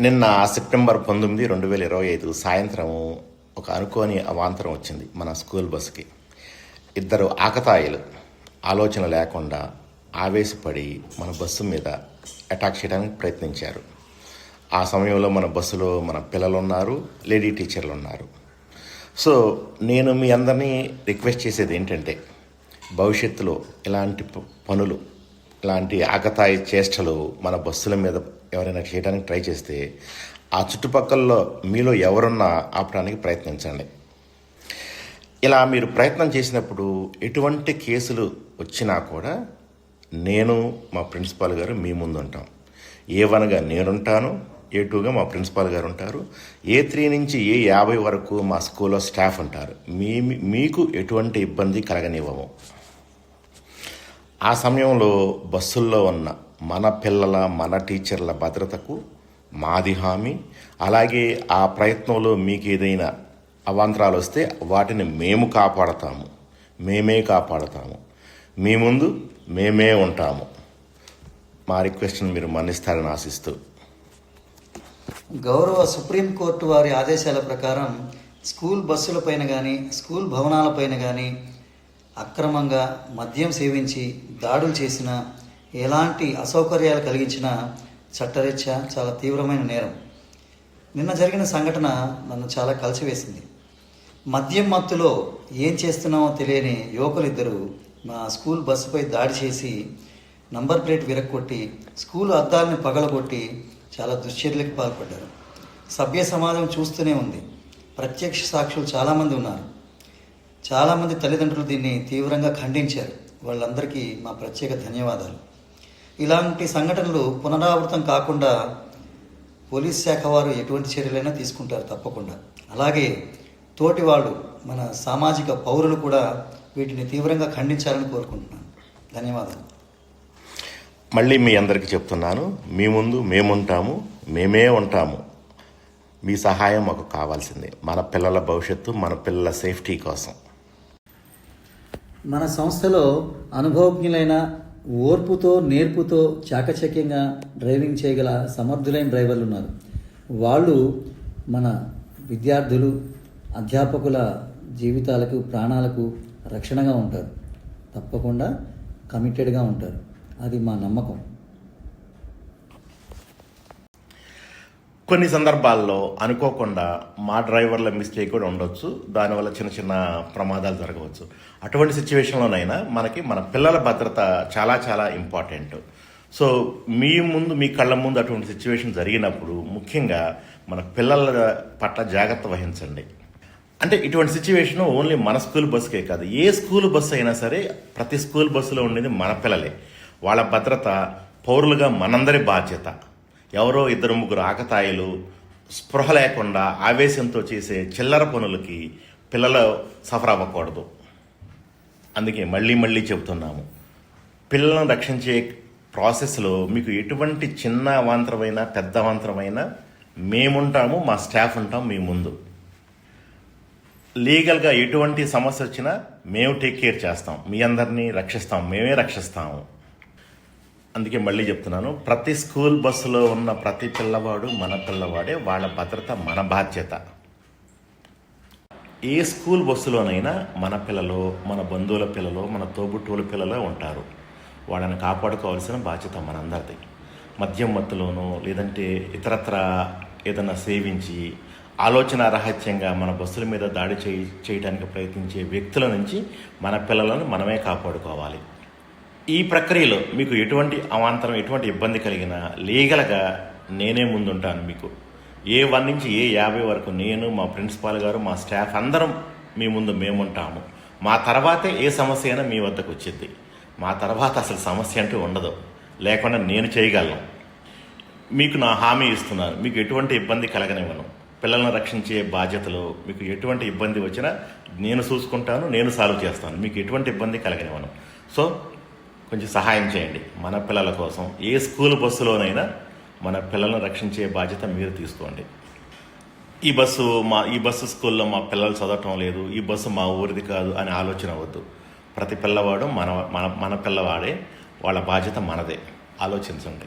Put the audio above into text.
నిన్న సెప్టెంబర్ పంతొమ్మిది రెండు వేల ఇరవై ఐదు సాయంత్రం ఒక అనుకోని అవాంతరం వచ్చింది మన స్కూల్ బస్సుకి. ఇద్దరు ఆకతాయిలు ఆలోచన లేకుండా ఆవేశపడి మన బస్సు మీద అటాక్ చేయడానికి ప్రయత్నించారు. ఆ సమయంలో మన బస్సులో మన పిల్లలు ఉన్నారు లేడీ టీచర్లు ఉన్నారు సో నేను మీ అందరినీ రిక్వెస్ట్ చేసేది ఏంటంటే భవిష్యత్తులో ఇలాంటి ప- పనులు ఇలాంటి ఆకతాయి చేష్టలు మన బస్సుల మీద ఎవరైనా చేయడానికి ట్రై చేస్తే ఆ చుట్టుపక్కల్లో మీలో ఎవరున్నా ఆపడానికి ప్రయత్నించండి. ఇలా మీరు ప్రయత్నం చేసినప్పుడు ఎటువంటి కేసులు వచ్చినా కూడా నేను మా ప్రిన్సిపాల్ గారు మీ ముందు ఉంటాం. ఏ వన్గా నేనుంటాను ఏ టూగా మా ప్రిన్సిపాల్ గారు ఉంటారు ఏ త్రీ నుంచి ఏ యాభై వరకు మా స్కూల్లో స్టాఫ్ ఉంటారు. మీ మీకు ఎటువంటి ఇబ్బంది కలగనివ్వము. ఆ సమయంలో బస్సుల్లో ఉన్న మన పిల్లల మన టీచర్ల భద్రతకు మాది హామీ. అలాగే ఆ ప్రయత్నంలో మీకు ఏదైనా అవాంతరాలు వస్తే వాటిని మేము కాపాడతాము. మేమే కాపాడతాము. మీ ముందు మేమే ఉంటాము. మా రిక్వెస్ట్ని మీరు మన్నిస్తారని ఆశిస్తూ. గౌరవ సుప్రీంకోర్టు వారి ఆదేశాల ప్రకారం స్కూల్ బస్సులపైన కానీ స్కూల్ భవనాలపైన కానీ అక్రమంగా మద్యం సేవించి దాడులు చేసిన ఎలాంటి అసౌకర్యాలు కలిగించిన చట్టరీత్యా చాలా తీవ్రమైన నేరం. నిన్న జరిగిన సంఘటన నన్ను చాలా కలిసివేసింది. మద్యం మత్తులో ఏం చేస్తున్నామో తెలియని యువకులిద్దరూ మా స్కూల్ బస్సుపై దాడి చేసి నంబర్ ప్లేట్ విరక్కొట్టి స్కూల్ అద్దాలని పగలగొట్టి చాలా దుశ్చర్యలకు పాల్పడ్డారు. సభ్య సమాజం చూస్తూనే ఉంది. ప్రత్యక్ష సాక్షులు చాలామంది ఉన్నారు. చాలామంది తల్లిదండ్రులు దీన్ని తీవ్రంగా ఖండించారు. వాళ్ళందరికీ మా ప్రత్యేక ధన్యవాదాలు. ఇలాంటి సంఘటనలు పునరావృతం కాకుండా పోలీస్ శాఖ వారు ఎటువంటి చర్యలైనా తీసుకుంటారు తప్పకుండా. అలాగే తోటి వాళ్ళు మన సామాజిక పౌరులు కూడా వీటిని తీవ్రంగా ఖండించాలని కోరుకుంటున్నాను. ధన్యవాదాలు. మళ్ళీ మీ అందరికీ చెప్తున్నాను మీ ముందు మేముంటాము మేమే ఉంటాము. మీ సహాయం మాకు కావాల్సిందే. మన పిల్లల భవిష్యత్తు మన పిల్లల సేఫ్టీ కోసం. మన సంస్థలో అనుభవజ్ఞులైన ఓర్పుతో నేర్పుతో చాకచక్యంగా డ్రైవింగ్ చేయగల సమర్థులైన డ్రైవర్లు ఉన్నారు వాళ్ళు మన విద్యార్థులు అధ్యాపకుల జీవితాలకు ప్రాణాలకు రక్షణగా ఉంటారు. తప్పకుండా కమిటెడ్గా ఉంటారు. అది మా నమ్మకం. కొన్ని సందర్భాల్లో అనుకోకుండా మా డ్రైవర్ల మిస్టేక్ కూడా ఉండొచ్చు. దానివల్ల చిన్న చిన్న ప్రమాదాలు జరగవచ్చు. అటువంటి సిచ్యువేషన్లోనైనా మనకి మన పిల్లల భద్రత చాలా చాలా ఇంపార్టెంట్. సో మీ ముందు మీ కళ్ళ ముందు అటువంటి సిచ్యువేషన్ జరిగినప్పుడు ముఖ్యంగా మన పిల్లల పట్ల జాగ్రత్త వహించండి. అంటే ఇటువంటి సిచ్యువేషన్ ఓన్లీ మన స్కూల్ బస్సుకే కాదు. ఏ స్కూల్ బస్సు అయినా సరే ప్రతి స్కూల్ బస్సులో ఉండేది మన పిల్లలే. వాళ్ళ భద్రత పౌరులుగా మనందరి బాధ్యత. ఎవరో ఇద్దరు ముగ్గురు ఆకతాయిలు స్పృహ లేకుండా ఆవేశంతో చేసే చిల్లర పనులకి పిల్లలు సఫర్ అవ్వకూడదు. అందుకే మళ్ళీ మళ్ళీ చెబుతున్నాము. పిల్లలను రక్షించే ప్రాసెస్లో మీకు ఎటువంటి చిన్న అవాంతరమైన పెద్ద అవాంతరమైన మేముంటాము మా స్టాఫ్ ఉంటాం మీ ముందు. లీగల్గా ఎటువంటి సమస్య వచ్చినా మేము టేక్ కేర్ చేస్తాం. మీ అందరినీ రక్షిస్తాం. మేమే రక్షిస్తాము. అందుకే మళ్ళీ చెప్తున్నాను ప్రతి స్కూల్ బస్సులో ఉన్న ప్రతి పిల్లవాడు మన పిల్లవాడే వాళ్ళ భద్రత మన బాధ్యత. ఏ స్కూల్ బస్సులోనైనా మన పిల్లలు మన బంధువుల పిల్లలు మన తోబుట్టువుల పిల్లలు ఉంటారు. వాళ్ళని కాపాడుకోవాల్సిన బాధ్యత మనందరిది. మద్యం మత్తులోనో లేదంటే ఇతరత్ర ఏదైనా సేవించి ఆలోచన రహస్యంగా మన బస్సుల మీద దాడి చేయి చేయడానికి ప్రయత్నించే వ్యక్తుల నుంచి మన పిల్లలను మనమే కాపాడుకోవాలి. ఈ ప్రక్రియలో మీకు ఎటువంటి అవాంతరం ఎటువంటి ఇబ్బంది కలిగినా లీగల్గా నేనే ముందుంటాను మీకు. ఏ వన్ నుంచి ఏ యాభై వరకు నేను మా ప్రిన్సిపాల్ గారు మా స్టాఫ్ అందరం మీ ముందు మేముంటాము. మా తర్వాతే ఏ సమస్య అయినా మీ వద్దకు వచ్చింది మా తర్వాత అసలు సమస్య అంటూ ఉండదు. లేకుండా నేను చేయగలను. మీకు నా హామీ ఇస్తున్నాను. మీకు ఎటువంటి ఇబ్బంది కలగనివ్వను. పిల్లలను రక్షించే బాధ్యతలు మీకు ఎటువంటి ఇబ్బంది వచ్చినా నేను చూసుకుంటాను నేను సాల్వ్ చేస్తాను. మీకు ఎటువంటి ఇబ్బంది కలగనివ్వను. సో కొంచెం సహాయం చేయండి. మన పిల్లల కోసం ఏ స్కూల్ బస్సులోనైనా మన పిల్లలను రక్షించే బాధ్యత మీరు తీసుకోండి. ఈ బస్సు మా ఈ బస్సు స్కూల్లో మా పిల్లలు చదవటం లేదు ఈ బస్సు మా ఊరిది కాదు అని ఆలోచన వద్దు. ప్రతి పిల్లవాడు మన మన మన పిల్లవాడే వాళ్ళ బాధ్యత మనదే. ఆలోచించండి.